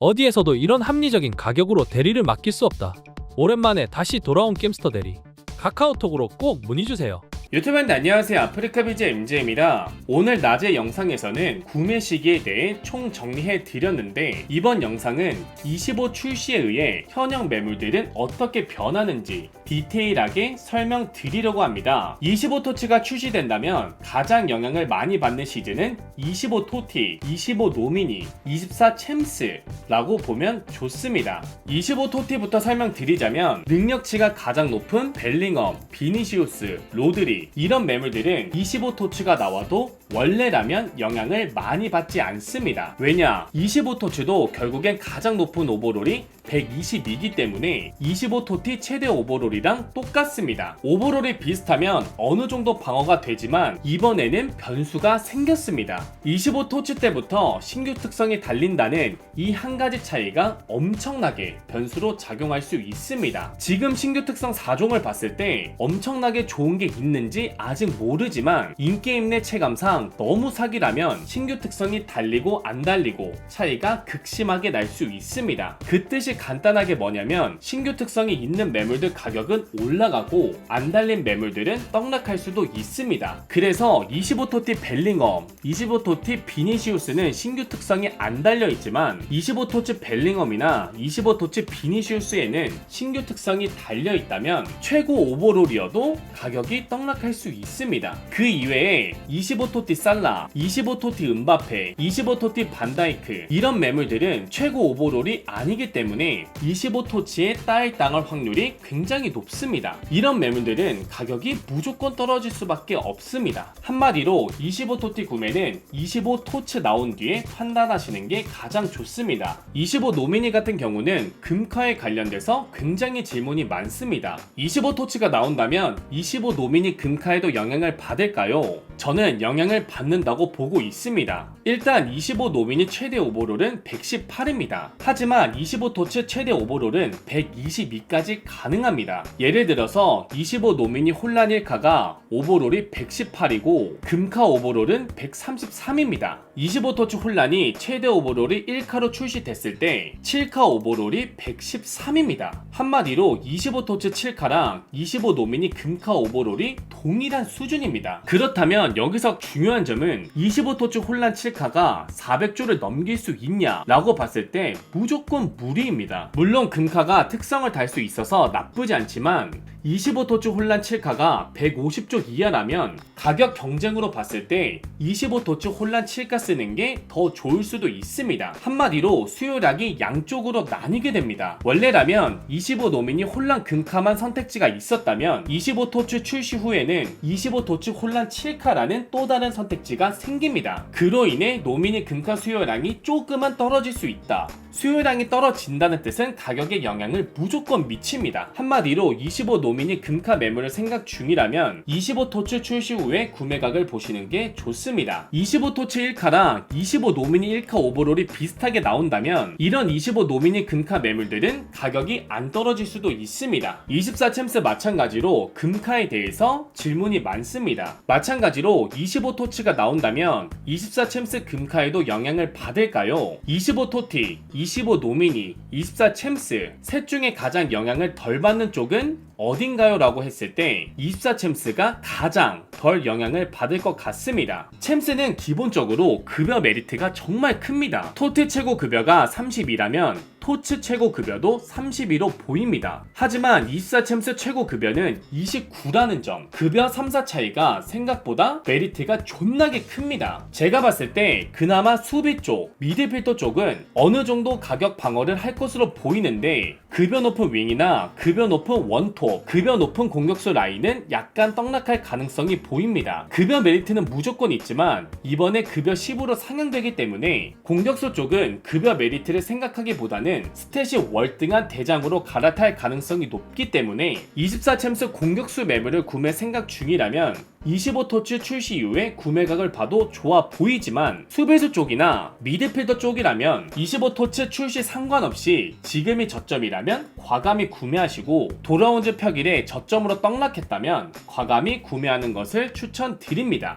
어디에서도 이런 합리적인 가격으로 대리를 맡길 수 없다. 오랜만에 다시 돌아온 겜스터 대리. 카카오톡으로 꼭 문의주세요. 유튜브인데 안녕하세요. 아프리카 비즈 MJ입니다 오늘 낮의 영상에서는 구매 시기에 대해 총 정리해 드렸는데 이번 영상은 25 출시에 의해 현역 매물들은 어떻게 변하는지 디테일하게 설명 드리려고 합니다. 25 토치가 출시된다면 가장 영향을 많이 받는 시즌은 25 토티, 25 노미니, 24 챔스 라고 보면 좋습니다. 25 토티부터 설명드리자면 능력치가 가장 높은 벨링엄, 비니시우스, 로드리 이런 매물들은 25토치가 나와도 원래라면 영향을 많이 받지 않습니다. 왜냐? 25토치도 결국엔 가장 높은 오버롤이 122이기 때문에 25토티 최대 오버롤이랑 똑같습니다. 오버롤이 비슷하면 어느 정도 방어가 되지만 이번에는 변수가 생겼습니다. 25토치 때부터 신규 특성이 달린다는 이 한 가지 차이가 엄청나게 변수로 작용할 수 있습니다. 지금 신규 특성 4종을 봤을 때 엄청나게 좋은 게 있는지 아직 모르지만 인게임 내 체감상 너무 사기라면 신규 특성이 달리고 안 달리고 차이가 극심하게 날 수 있습니다. 그 뜻이 간단하게 뭐냐면 신규 특성이 있는 매물들 가격은 올라가고 안 달린 매물들은 떡락할 수도 있습니다. 그래서 25토티 벨링엄, 25토티 비니시우스는 신규 특성이 안 달려 있지만 25토치 벨링엄이나 25토치 비니시우스에는 신규 특성이 달려 있다면 최고 오버롤이어도 가격이 떡락 할 수 있습니다. 그 이외에 25토티 살라, 25토티 은바페, 25토티 반다이크 이런 매물들은 최고 오버롤이 아니기 때문에 25토치에 따일 당할 확률이 굉장히 높습니다. 이런 매물들은 가격이 무조건 떨어질 수밖에 없습니다. 한마디로 25토티 구매는 25토치 나온 뒤에 판단하시는 게 가장 좋습니다. 25 노미니 같은 경우는 금카에 관련돼서 굉장히 질문이 많습니다. 25토치가 나온다면 25 노미니 금 카에도 영향을 받을까요? 저는 영향을 받는다고 보고 있습니다. 일단 25 노미니 최대 오버롤은 118입니다. 하지만 25토치 최대 오버롤은 122까지 가능합니다. 예를 들어서 25 노미니 혼란 1카가 오버롤이 118이고 금카 오버롤은 133입니다. 25토치 혼란이 최대 오버롤이 1카로 출시됐을 때 7카 오버롤이 113입니다. 한마디로 25토치 7카랑 25 노미니 금카 오버롤이 동일한 수준입니다. 그렇다면 여기서 중요한 점은 25토치 혼란 7카가 400조를 넘길 수 있냐 라고 봤을 때 무조건 무리입니다. 물론 금카가 특성을 달 수 있어서 나쁘지 않지만 25토치 혼란 7카가 150조 이하라면 가격 경쟁으로 봤을 때 25토치 혼란 7카 쓰는 게 더 좋을 수도 있습니다. 한마디로 수요량이 양쪽으로 나뉘게 됩니다. 원래라면 25 노미니 혼란 금카만 선택지가 있었다면 25토치 출시 후에는 25토치 혼란 7카라는 또 다른 선택지가 생깁니다. 그로 인해 노미니 금카 수요량이 조금만 떨어질 수 있다. 수요량이 떨어진다는 뜻은 가격에 영향을 무조건 미칩니다. 한마디로 25 노 미니 금카 매물을 생각 중이라면 25토치 출시 후에 구매각을 보시는 게 좋습니다. 25토치 1카랑 25 노미니 1카 오버롤이 비슷하게 나온다면 이런 25 노미니 금카 매물들은 가격이 안 떨어질 수도 있습니다. 24 챔스 마찬가지로 금카에 대해서 질문이 많습니다. 마찬가지로 25토치가 나온다면 24 챔스 금카에도 영향을 받을까요? 25토티, 25 노미니, 24 챔스 셋 중에 가장 영향을 덜 받는 쪽은 어딘가요? 라고 했을 때 24 챔스가 가장 덜 영향을 받을 것 같습니다. 챔스는 기본적으로 급여 메리트가 정말 큽니다. 토트 최고 급여가 30이라면 토츠 최고 급여도 32로 보입니다. 하지만 24 챔스 최고 급여는 29라는 점, 급여 3, 4 차이가 생각보다 메리트가 존나게 큽니다. 제가 봤을 때 그나마 수비 쪽, 미드필더 쪽은 어느 정도 가격 방어를 할 것으로 보이는데 급여 높은 윙이나 급여 높은 원톱, 급여 높은 공격수 라인은 약간 떡락할 가능성이 보입니다. 급여 메리트는 무조건 있지만 이번에 급여 10으로 상향되기 때문에 공격수 쪽은 급여 메리트를 생각하기보다 는 스탯이 월등한 대장으로 갈아탈 가능성이 높기 때문에 24 챔스 공격수 매물을 구매 생각 중이라면 25토치 출시 이후에 구매각을 봐도 좋아 보이지만 수비수 쪽이나 미드필더 쪽이라면 25토치 출시 상관없이 지금이 저점이라면 과감히 구매하시고 돌아온 지 평일에 저점으로 떡락했다면 과감히 구매하는 것을 추천드립니다.